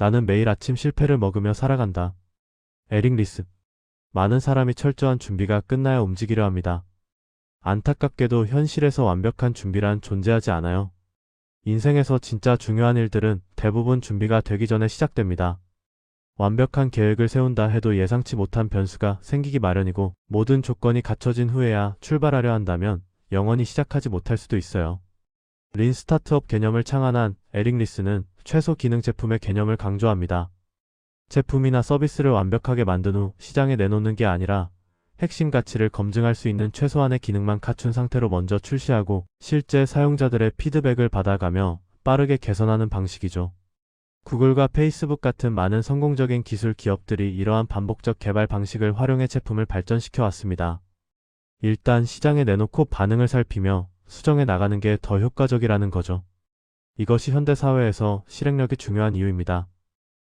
나는 매일 아침 실패를 먹으며 살아간다. 에릭 리스. 많은 사람이 철저한 준비가 끝나야 움직이려 합니다. 안타깝게도 현실에서 완벽한 준비란 존재하지 않아요. 인생에서 진짜 중요한 일들은 대부분 준비가 되기 전에 시작됩니다. 완벽한 계획을 세운다 해도 예상치 못한 변수가 생기기 마련이고 모든 조건이 갖춰진 후에야 출발하려 한다면 영원히 시작하지 못할 수도 있어요. 린 스타트업 개념을 창안한 에릭 리스는 최소 기능 제품의 개념을 강조합니다. 제품이나 서비스를 완벽하게 만든 후 시장에 내놓는 게 아니라 핵심 가치를 검증할 수 있는 최소한의 기능만 갖춘 상태로 먼저 출시하고 실제 사용자들의 피드백을 받아가며 빠르게 개선하는 방식이죠. 구글과 페이스북 같은 많은 성공적인 기술 기업들이 이러한 반복적 개발 방식을 활용해 제품을 발전시켜 왔습니다. 일단 시장에 내놓고 반응을 살피며 수정해 나가는 게 더 효과적이라는 거죠. 이것이 현대 사회에서 실행력이 중요한 이유입니다.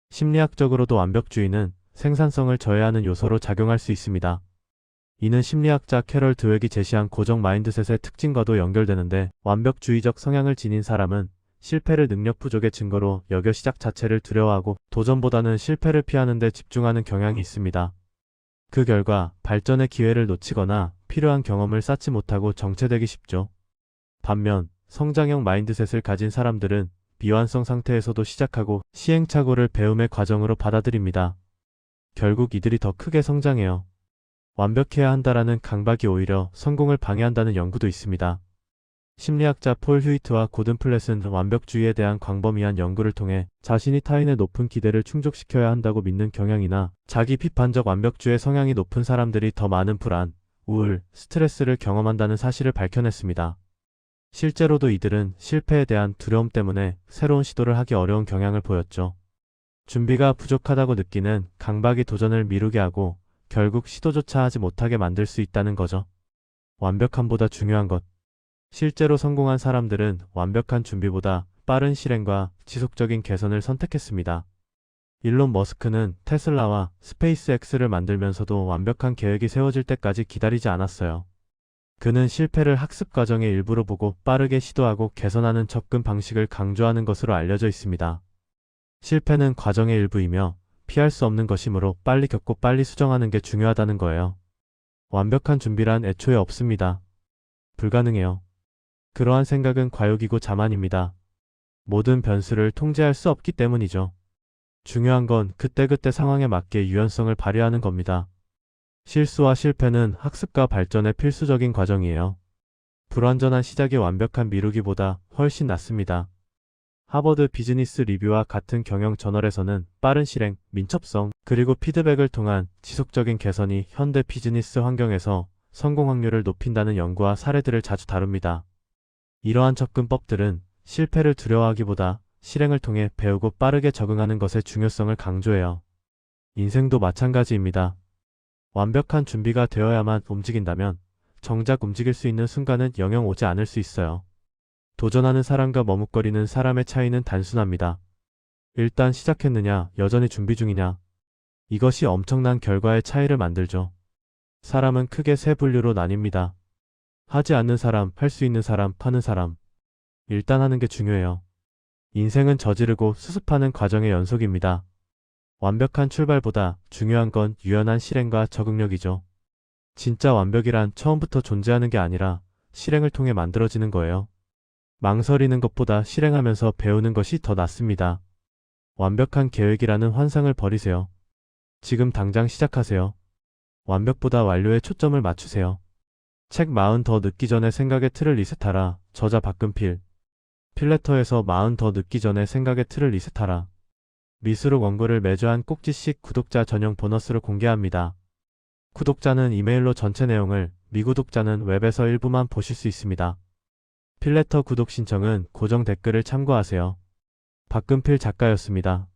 심리학적으로도 완벽주의는 생산성을 저해하는 요소로 작용할 수 있습니다. 이는 심리학자 캐럴 드웩이 제시한 고정 마인드셋의 특징과도 연결되는데 완벽주의적 성향을 지닌 사람은 실패를 능력 부족의 증거로 여겨 시작 자체를 두려워하고 도전보다는 실패를 피하는 데 집중하는 경향이 있습니다. 그 결과 발전의 기회를 놓치거나 필요한 경험을 쌓지 못하고 정체되기 쉽죠. 반면 성장형 마인드셋을 가진 사람들은 비완성 상태에서도 시작하고 시행착오를 배움의 과정으로 받아들입니다. 결국 이들이 더 크게 성장해요. 완벽해야 한다라는 강박이 오히려 성공을 방해한다는 연구도 있습니다. 심리학자 폴 휴이트와 고든 플랫은 완벽주의에 대한 광범위한 연구를 통해 자신이 타인의 높은 기대를 충족시켜야 한다고 믿는 경향이나 자기 비판적 완벽주의 성향이 높은 사람들이 더 많은 불안, 우울, 스트레스를 경험한다는 사실을 밝혀냈습니다. 실제로도 이들은 실패에 대한 두려움 때문에 새로운 시도를 하기 어려운 경향을 보였죠. 준비가 부족하다고 느끼는 강박이 도전을 미루게 하고 결국 시도조차 하지 못하게 만들 수 있다는 거죠. 완벽함보다 중요한 것. 실제로 성공한 사람들은 완벽한 준비보다 빠른 실행과 지속적인 개선을 선택했습니다. 일론 머스크는 테슬라와 스페이스X를 만들면서도 완벽한 계획이 세워질 때까지 기다리지 않았어요. 그는 실패를 학습 과정의 일부로 보고 빠르게 시도하고 개선하는 접근 방식을 강조하는 것으로 알려져 있습니다. 실패는 과정의 일부이며 피할 수 없는 것이므로 빨리 겪고 빨리 수정하는 게 중요하다는 거예요. 완벽한 준비란 애초에 없습니다. 불가능해요. 그러한 생각은 과욕이고 자만입니다. 모든 변수를 통제할 수 없기 때문이죠. 중요한 건 그때그때 상황에 맞게 유연성을 발휘하는 겁니다. 실수와 실패는 학습과 발전의 필수적인 과정이에요. 불완전한 시작이 완벽한 미루기보다 훨씬 낫습니다. 하버드 비즈니스 리뷰와 같은 경영 저널에서는 빠른 실행, 민첩성, 그리고 피드백을 통한 지속적인 개선이 현대 비즈니스 환경에서 성공 확률을 높인다는 연구와 사례들을 자주 다룹니다. 이러한 접근법들은 실패를 두려워하기보다 실행을 통해 배우고 빠르게 적응하는 것의 중요성을 강조해요. 인생도 마찬가지입니다. 완벽한 준비가 되어야만 움직인다면 정작 움직일 수 있는 순간은 영영 오지 않을 수 있어요. 도전하는 사람과 머뭇거리는 사람의 차이는 단순합니다. 일단 시작했느냐, 여전히 준비 중이냐. 이것이 엄청난 결과의 차이를 만들죠. 사람은 크게 세 분류로 나뉩니다. 하지 않는 사람, 할 수 있는 사람, 파는 사람. 일단 하는 게 중요해요. 인생은 저지르고 수습하는 과정의 연속입니다. 완벽한 출발보다 중요한 건 유연한 실행과 적응력이죠. 진짜 완벽이란 처음부터 존재하는 게 아니라 실행을 통해 만들어지는 거예요. 망설이는 것보다 실행하면서 배우는 것이 더 낫습니다. 완벽한 계획이라는 환상을 버리세요. 지금 당장 시작하세요. 완벽보다 완료에 초점을 맞추세요. 책 마흔 더 늦기 전에 생각의 틀을 리셋하라. 저자 박근필. 필레터에서 마흔 더 늦기 전에 생각의 틀을 리셋하라. 미술록 원고를 매주 한 꼭지씩 구독자 전용 보너스로 공개합니다. 구독자는 이메일로 전체 내용을, 미구독자는 웹에서 일부만 보실 수 있습니다. 필레터 구독 신청은 고정 댓글을 참고하세요. 박근필 작가였습니다.